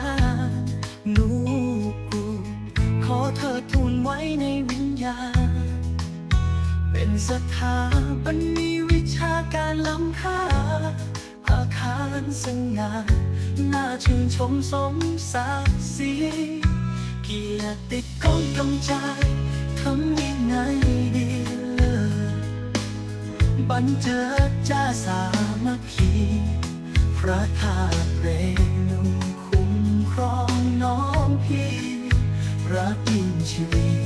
าหนูกูขอเธอทูลไว้ในวิญญาณ เป็นสถาบันมีวิชาการล้ำค่า อาคารสง่าน่าชื่นชมสมศักดิ์ศรีเกียรติก้องกำจายทำวินัยดีเลิศบันเจิดจ้าสามัคคีพระธาตุ ชีวิต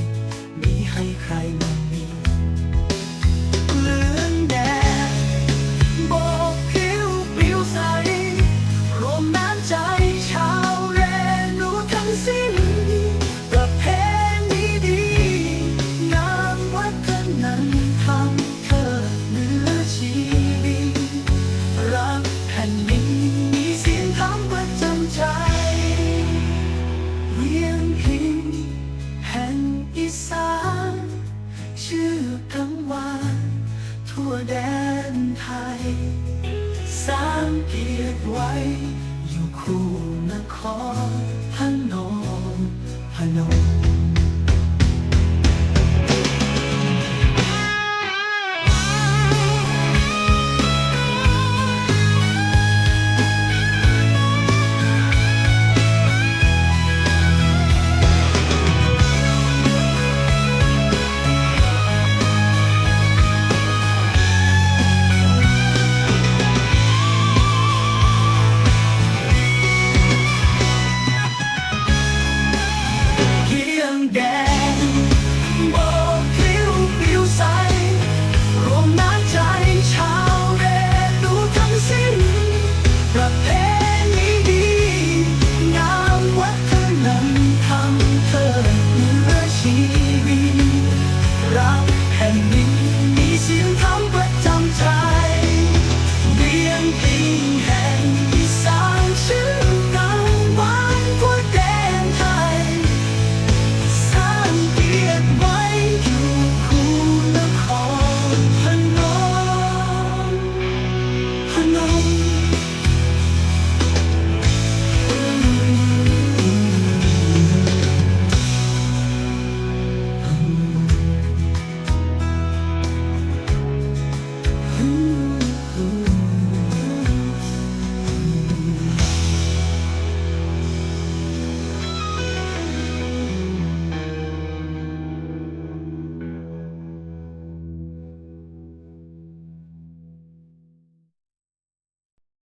มีให้ใคร สร้างเกียรติไว้ อยู่คู่นคร